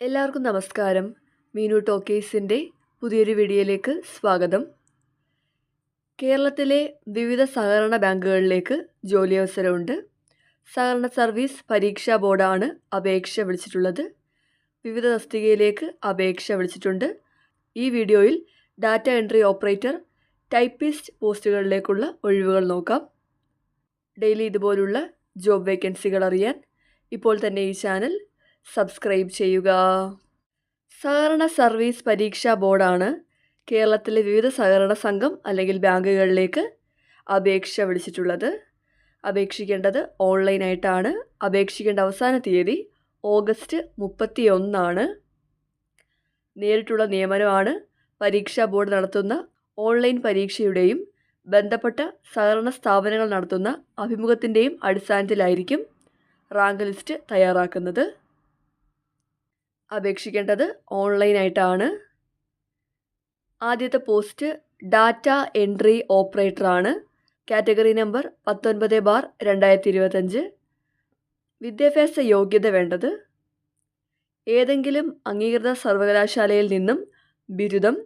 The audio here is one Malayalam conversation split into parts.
എല്ലാവർക്കും നമസ്കാരം. മീനു ടോക്കീസിന്റെ പുതിയൊരു വീഡിയോയിലേക്ക് സ്വാഗതം. കേരളത്തിലെ വിവിധ സഹകരണ ബാങ്കുകളിലേക്ക് ജോലി അവസരമുണ്ട് സഹകരണ സർവീസ് പരീക്ഷാ ബോർഡാണ് അപേക്ഷ വിളിച്ചിട്ടുള്ളത്. വിവിധ തസ്തികയിലേക്ക് അപേക്ഷ വിളിച്ചിട്ടുണ്ട്. ഈ വീഡിയോയിൽ ഡാറ്റ എൻട്രി ഓപ്പറേറ്റർ ടൈപ്പിസ്റ്റ് പോസ്റ്റുകളിലേക്കുള്ള ഒഴിവുകൾ നോക്കാം. ഡെയിലി ഇതുപോലുള്ള ജോബ് വേക്കൻസികൾ അറിയാൻ ഇപ്പോൾ തന്നെ ഈ ചാനൽ സബ്സ്ക്രൈബ് ചെയ്യുക. സഹകരണ സർവീസ് പരീക്ഷാ ബോർഡാണ്. കേരളത്തിലെ വിവിധ സഹകരണ സംഘം അല്ലെങ്കിൽ ബാങ്കുകളിലേക്ക് അപേക്ഷ വിളിച്ചിട്ടുള്ളത്. അപേക്ഷിക്കേണ്ടത് ഓൺലൈനായിട്ടാണ്. അപേക്ഷിക്കേണ്ട അവസാന തീയതി ഓഗസ്റ്റ് മുപ്പത്തി ഒന്നാണ് നേരിട്ടുള്ള നിയമനമാണ്. പരീക്ഷാ ബോർഡ് നടത്തുന്ന ഓൺലൈൻ പരീക്ഷയുടെയും ബന്ധപ്പെട്ട സഹകരണ സ്ഥാപനങ്ങൾ നടത്തുന്ന അഭിമുഖത്തിന്റെയും അടിസ്ഥാനത്തിലായിരിക്കും റാങ്ക് ലിസ്റ്റ് തയ്യാറാക്കുന്നത്. അപേക്ഷിക്കേണ്ടത് ഓൺലൈനായിട്ടാണ്. ആദ്യത്തെ പോസ്റ്റ് ഡാറ്റ എൻട്രി ഓപ്പറേറ്ററാണ്. കാറ്റഗറി നമ്പർ പത്തൊൻപത് ബാർ രണ്ടായിരത്തി ഇരുപത്തഞ്ച് വിദ്യാഭ്യാസ യോഗ്യത വേണ്ടത്. ഏതെങ്കിലും അംഗീകൃത സർവകലാശാലയിൽ നിന്നും ബിരുദം.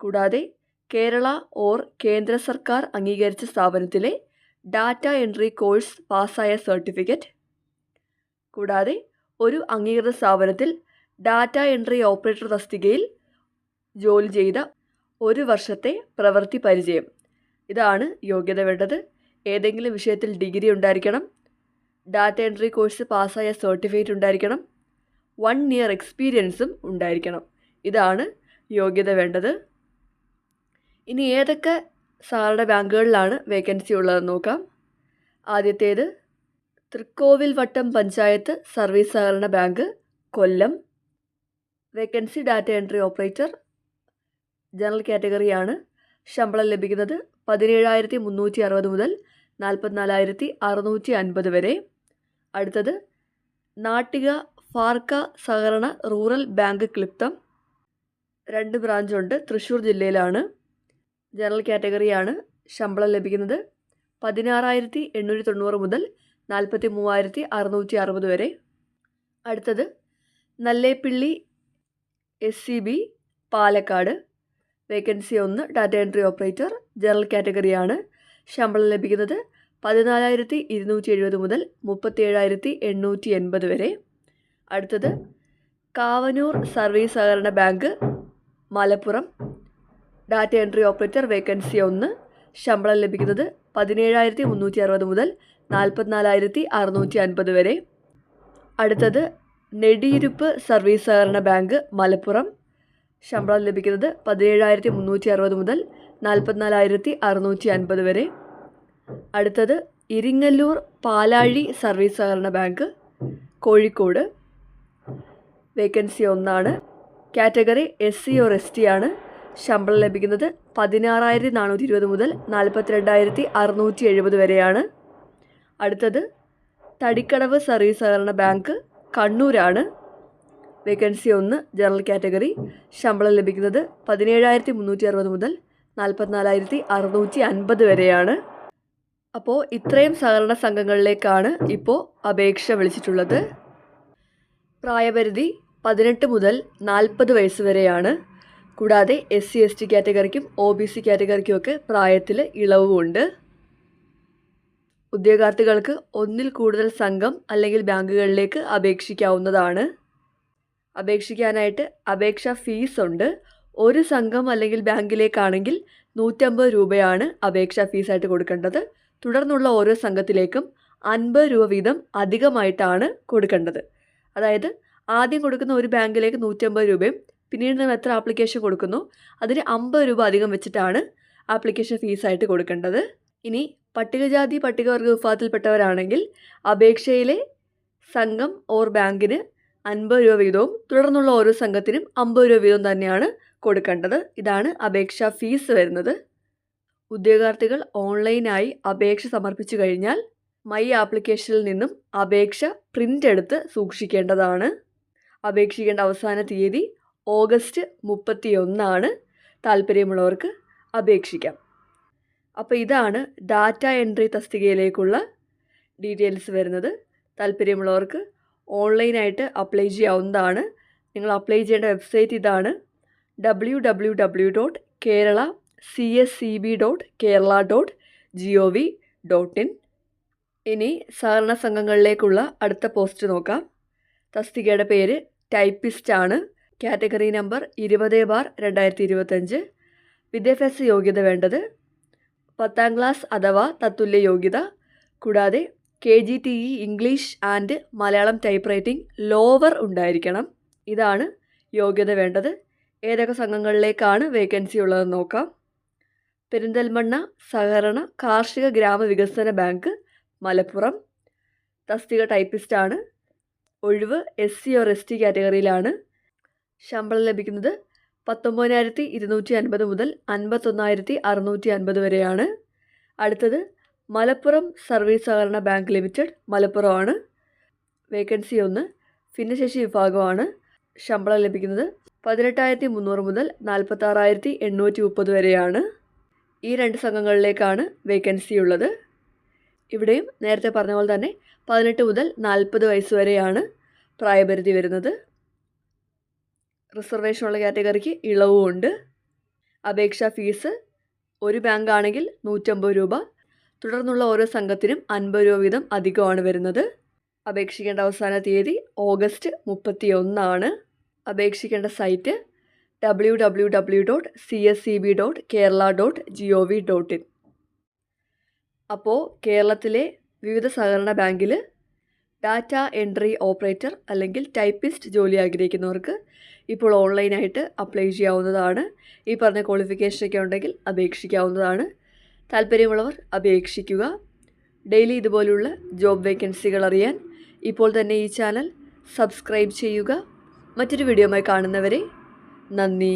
കൂടാതെ കേരള ഓർ കേന്ദ്ര സർക്കാർ അംഗീകരിച്ച സ്ഥാപനത്തിലെ ഡാറ്റ എൻട്രി കോഴ്സ് പാസ്സായ സർട്ടിഫിക്കറ്റ്. കൂടാതെ ഒരു അംഗീകൃത സ്ഥാപനത്തിൽ ഡാറ്റ എൻട്രി ഓപ്പറേറ്റർ തസ്തികയിൽ ജോലി ചെയ്ത ഒരു വർഷത്തെ പ്രവൃത്തി പരിചയം. ഇതാണ് യോഗ്യത വേണ്ടത്. ഏതെങ്കിലും വിഷയത്തിൽ ഡിഗ്രി ഉണ്ടായിരിക്കണം. ഡാറ്റ എൻട്രി കോഴ്സ് പാസ്സായ സർട്ടിഫിക്കറ്റ് ഉണ്ടായിരിക്കണം. വൺ ഇയർ എക്സ്പീരിയൻസും ഉണ്ടായിരിക്കണം. ഇതാണ് യോഗ്യത വേണ്ടത്. ഇനി ഏതൊക്കെ സാറുടെ ബാങ്കുകളിലാണ് വേക്കൻസി ഉള്ളതെന്ന് നോക്കാം. ആദ്യത്തേത് തൃക്കോവിൽ വട്ടം പഞ്ചായത്ത് സർവീസ് സഹകരണ bank Kollam vacancy data entry operator general കാറ്റഗറിയാണ് ശമ്പളം ലഭിക്കുന്നത് പതിനേഴായിരത്തി മുന്നൂറ്റി അറുപത് മുതൽ നാൽപ്പത്തിനാലായിരത്തി അറുന്നൂറ്റി അൻപത് വരെ. അടുത്തത് നാട്ടിക ഫാർക്ക സഹകരണ റൂറൽ ബാങ്ക് ക്ലിപ്തം. രണ്ട് ബ്രാഞ്ചുണ്ട് തൃശ്ശൂർ ജില്ലയിലാണ്. ജനറൽ കാറ്റഗറിയാണ് ശമ്പളം ലഭിക്കുന്നത് പതിനാറായിരത്തി എണ്ണൂറ്റി തൊണ്ണൂറ് മുതൽ നാൽപ്പത്തി മൂവായിരത്തി അറുന്നൂറ്റി അറുപത് വരെ. അടുത്തത് Nallepilly S C B Palakkad. Vacancy ഒന്ന് ഡാറ്റ എൻട്രി ഓപ്പറേറ്റർ ജനറൽ കാറ്റഗറിയാണ് ശമ്പളം ലഭിക്കുന്നത് പതിനാലായിരത്തി ഇരുന്നൂറ്റി എഴുപത് മുതൽ മുപ്പത്തി ഏഴായിരത്തി എണ്ണൂറ്റി എൺപത് വരെ. അടുത്തത് കാവനൂർ സർവീസ് സഹകരണ bank Malappuram. Data entry operator vacancy ഒന്ന് ശമ്പളം ലഭിക്കുന്നത് പതിനേഴായിരത്തി മുന്നൂറ്റി അറുപത് മുതൽ നാൽപ്പത്തിനാലായിരത്തി അറുന്നൂറ്റി അൻപത് വരെ. അടുത്തത് നെടിയിരുപ്പ് സർവീസ് സഹകരണ ബാങ്ക് മലപ്പുറം. ശമ്പളം ലഭിക്കുന്നത് പതിനേഴായിരത്തി മുന്നൂറ്റി അറുപത് മുതൽ നാൽപ്പത്തിനാലായിരത്തി അറുന്നൂറ്റി അൻപത് വരെ. അടുത്തത് ഇരിങ്ങല്ലൂർ പാലാഴി സർവീസ് സഹകരണ ബാങ്ക് കോഴിക്കോട്. വേക്കൻസി ഒന്നാണ്. Category S C or S T ആണ്. ശമ്പളം ലഭിക്കുന്നത് പതിനാറായിരത്തി നാനൂറ്റി ഇരുപത് മുതൽ നാൽപ്പത്തിരണ്ടായിരത്തി അറുന്നൂറ്റി എഴുപത് വരെയാണ്. അടുത്തത് തടിക്കടവ് സർവീസ് സഹകരണ ബാങ്ക് കണ്ണൂരാണ്. വേക്കൻസി ഒന്ന് ജനറൽ കാറ്റഗറി ശമ്പളം ലഭിക്കുന്നത് പതിനേഴായിരത്തി മുന്നൂറ്റി അറുപത് മുതൽ നാൽപ്പത്തിനാലായിരത്തി അറുന്നൂറ്റി അൻപത് വരെയാണ്. അപ്പോൾ ഇത്രയും സഹകരണ സംഘങ്ങളിലേക്കാണ് ഇപ്പോൾ അപേക്ഷ വിളിച്ചിട്ടുള്ളത്. പ്രായപരിധി പതിനെട്ട് മുതൽ നാൽപ്പത് വയസ്സ് വരെയാണ്. കൂടാതെ എസ് സി എസ് ടി കാറ്റഗറിക്കും ഒ ബി സി കാറ്റഗറിക്കുമൊക്കെ പ്രായത്തിൽ ഇളവുമുണ്ട് ഉദ്യോഗാർത്ഥികൾക്ക് ഒന്നിൽ കൂടുതൽ സംഘം അല്ലെങ്കിൽ ബാങ്കുകളിലേക്ക് അപേക്ഷിക്കാവുന്നതാണ്. അപേക്ഷിക്കാനായിട്ട് അപേക്ഷാ ഫീസ് ഉണ്ട്. ഒരു സംഘം അല്ലെങ്കിൽ ബാങ്കിലേക്കാണെങ്കിൽ നൂറ്റമ്പത് രൂപയാണ് അപേക്ഷാ ഫീസായിട്ട് കൊടുക്കേണ്ടത്. തുടർന്നുള്ള ഓരോ സംഘത്തിലേക്കും അൻപത് രൂപ വീതം അധികമായിട്ടാണ് കൊടുക്കേണ്ടത്. അതായത് ആദ്യം കൊടുക്കുന്ന ഒരു ബാങ്കിലേക്ക് നൂറ്റമ്പത് രൂപയും പിന്നീട് നിങ്ങൾ എത്ര ആപ്ലിക്കേഷൻ കൊടുക്കുന്നു അതിന് അമ്പത് രൂപ അധികം വെച്ചിട്ടാണ് ആപ്ലിക്കേഷൻ ഫീസായിട്ട് കൊടുക്കേണ്ടത്. ഇനി പട്ടികജാതി പട്ടികവർഗ വിഭാഗത്തിൽപ്പെട്ടവരാണെങ്കിൽ അപേക്ഷയിലെ സംഘം ഓർ ബാങ്കിന് അൻപത് രൂപ വീതവും തുടർന്നുള്ള ഓരോ സംഘത്തിനും അമ്പത് രൂപ വീതവും തന്നെയാണ് കൊടുക്കേണ്ടത്. ഇതാണ് അപേക്ഷാ ഫീസ് വരുന്നത്. ഉദ്യോഗാർത്ഥികൾ ഓൺലൈനായി അപേക്ഷ സമർപ്പിച്ചു കഴിഞ്ഞാൽ മൈ ആപ്ലിക്കേഷനിൽ നിന്നും അപേക്ഷ പ്രിന്റ് എടുത്ത് സൂക്ഷിക്കേണ്ടതാണ്. അപേക്ഷിക്കേണ്ട അവസാന തീയതി ഓഗസ്റ്റ് മുപ്പത്തി ഒന്നാണ് താല്പര്യമുള്ളവർക്ക് അപേക്ഷിക്കാം. അപ്പോൾ ഇതാണ് ഡാറ്റ എൻട്രി തസ്തികയിലേക്കുള്ള ഡീറ്റെയിൽസ് വരുന്നത്. താല്പര്യമുള്ളവർക്ക് ഓൺലൈനായിട്ട് അപ്ലൈ ചെയ്യാവുന്നതാണ്. നിങ്ങൾ അപ്ലൈ ചെയ്യേണ്ട വെബ്സൈറ്റ് ഇതാണ് W W W dot Kerala C S C B dot Kerala dot G O V dot in ഇനി സഹകരണ സംഘങ്ങളിലേക്കുള്ള അടുത്ത പോസ്റ്റ് നോക്കാം. തസ്തികയുടെ പേര് ടൈപ്പിസ്റ്റ് ആണ്. കാറ്റഗറി നമ്പർ ഇരുപത് ബാർ രണ്ടായിരത്തി ഇരുപത്തഞ്ച് വിദ്യാഭ്യാസ യോഗ്യത വേണ്ടത് പത്താം ക്ലാസ് അഥവാ തത്തുല്യ യോഗ്യത. കൂടാതെ K G T E English and Malayalam type writing lower ഉണ്ടായിരിക്കണം. ഇതാണ് യോഗ്യത വേണ്ടത്. ഏതൊക്കെ സംഘങ്ങളിലേക്കാണ് വേക്കൻസി ഉള്ളതെന്ന് നോക്കാം. പെരിന്തൽമണ്ണ സഹകരണ കാർഷിക ഗ്രാമ വികസന ബാങ്ക് മലപ്പുറം. തസ്തിക ടൈപ്പിസ്റ്റാണ് ഒഴിവ് S C or S T കാറ്റഗറിയിലാണ്. ശമ്പളം ലഭിക്കുന്നത് പത്തൊമ്പതിനായിരത്തി ഇരുന്നൂറ്റി അൻപത് മുതൽ അൻപത്തൊന്നായിരത്തി അറുന്നൂറ്റി അൻപത് വരെയാണ്. അടുത്തത് മലപ്പുറം സർവീസ് സഹകരണ ബാങ്ക് ലിമിറ്റഡ് മലപ്പുറമാണ്. വേക്കൻസി ഒന്ന് ഭിന്നശേഷി വിഭാഗമാണ്. ശമ്പളം ലഭിക്കുന്നത് പതിനെട്ടായിരത്തി മുന്നൂറ് മുതൽ നാൽപ്പത്താറായിരത്തി എണ്ണൂറ്റി മുപ്പത് വരെയാണ്. ഈ രണ്ട് സംഘങ്ങളിലേക്കാണ് വേക്കൻസി ഉള്ളത്. ഇവിടെയും നേരത്തെ പറഞ്ഞ പോലെ തന്നെ പതിനെട്ട് മുതൽ നാൽപ്പത് വയസ്സ് വരെയാണ് പ്രായപരിധി വരുന്നത്. റിസർവേഷനുള്ള കാറ്റഗറിക്ക് ഇളവും ഉണ്ട്. അപേക്ഷാ ഫീസ് ഒരു ബാങ്ക് ആണെങ്കിൽ നൂറ്റമ്പത് രൂപ. തുടർന്നുള്ള ഓരോ സംഘത്തിനും അൻപത് രൂപ വീതം അധികമാണ് വരുന്നത്. അപേക്ഷിക്കേണ്ട അവസാന തീയതി ഓഗസ്റ്റ് മുപ്പത്തി ഒന്നാണ് അപേക്ഷിക്കേണ്ട site W W W dot C S C B dot Kerala dot G O V dot in അപ്പോൾ കേരളത്തിലെ വിവിധ സഹകരണ ബാങ്കിൽ ഡാറ്റ എൻട്രി ഓപ്പറേറ്റർ അല്ലെങ്കിൽ ടൈപ്പിസ്റ്റ് ജോലി ആഗ്രഹിക്കുന്നവർക്ക് ഇപ്പോൾ ഓൺലൈനായിട്ട് അപ്ലൈ ചെയ്യാവുന്നതാണ്. ഈ പറഞ്ഞ ക്വാളിഫിക്കേഷനൊക്കെ ഉണ്ടെങ്കിൽ അപേക്ഷിക്കാവുന്നതാണ്. താല്പര്യമുള്ളവർ അപേക്ഷിക്കുക. ഡെയിലി ഇതുപോലുള്ള ജോബ് വേക്കൻസികൾ അറിയാൻ ഇപ്പോൾ തന്നെ ഈ ചാനൽ സബ്സ്ക്രൈബ് ചെയ്യുക. മറ്റൊരു വീഡിയോയുമായി കാണുന്നവരെ നന്ദി.